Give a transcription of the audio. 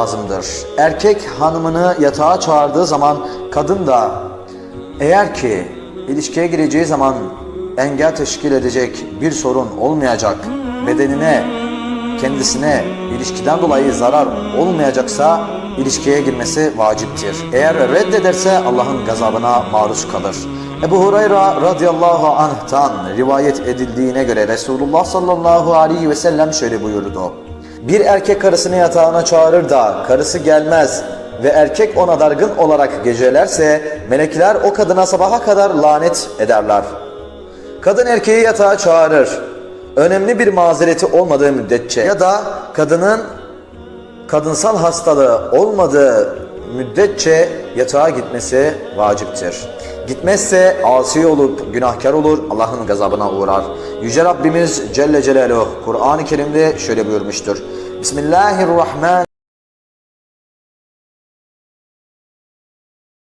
lazımdır. Erkek hanımını yatağa çağırdığı zaman kadın da eğer ki ilişkiye gireceği zaman engel teşkil edecek bir sorun olmayacak, bedenine, kendisine ilişkiden dolayı zarar olmayacaksa ilişkiye girmesi vaciptir. Eğer reddederse Allah'ın gazabına maruz kalır. Ebu Hureyre radıyallahu anh'tan rivayet edildiğine göre Resulullah sallallahu aleyhi ve sellem şöyle buyurdu. Bir erkek karısını yatağına çağırır da karısı gelmez ve erkek ona dargın olarak gecelerse melekler o kadına sabaha kadar lanet ederler. Kadın erkeği yatağa çağırır. Önemli bir mazereti olmadığı müddetçe ya da kadının kadınsal hastalığı olmadığı müddetçe yatağa gitmesi vaciptir. Gitmezse asi olup günahkar olur, Allah'ın gazabına uğrar. Yüce Rabbimiz Celle Celaluhu Kur'an-ı Kerim'de şöyle buyurmuştur. Bismillahirrahmanirrahim.